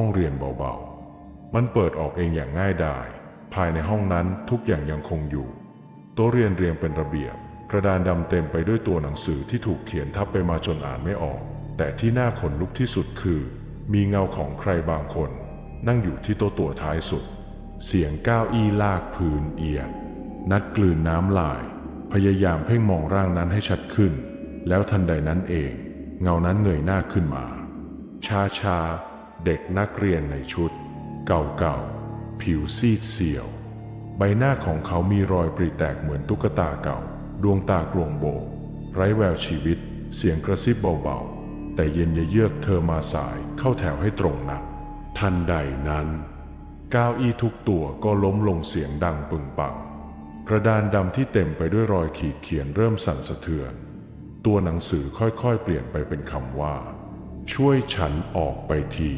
ห้องเรียนเบาๆ มันเปิดออกเองอย่างง่ายดายภายในห้องนั้นทุกอย่างยังคงอยู่ โต๊ะเรียนเรียงเป็นระเบียบ กระดานดำเต็มไปด้วยตัวหนังสือที่ถูกเขียนทับไปมาจนอ่านไม่ออก แต่ที่น่าขนลุกที่สุดคือ มีเงาของใครบางคน นั่งอยู่ที่โต๊ะตัวท้ายสุด เสียงก้าวอี้ลากพื้นเอียงนัดกลืนน้ำลาย พยายามเพ่งมองร่างนั้นให้ชัดขึ้น แล้วทันใดนั้นเอง เงานั้นเงยหน้าขึ้นมาช้าช้าๆ เด็กนักเรียนในชุด เก่าๆ ผิวซีดเสียว ใบหน้าของเขามีรอยปริแตกเหมือนตุ๊กตาเก่า ดวงตากลวงโบก ไร้แววชีวิต เสียงกระซิบเบาๆ แต่เย็นเยือกเธอมาสายเข้าแถวให้ตรงนัก ทันใดนั้นก้าวอี้ทุกตัวก็ล้มลงเสียงดังปึงปังกระดานดำที่เต็มไปด้วยรอยขีดเขียนเริ่มสั่นสะเทือน ตัวหนังสือค่อยๆ เปลี่ยนไปเป็นคำว่า ช่วยฉันออกไปที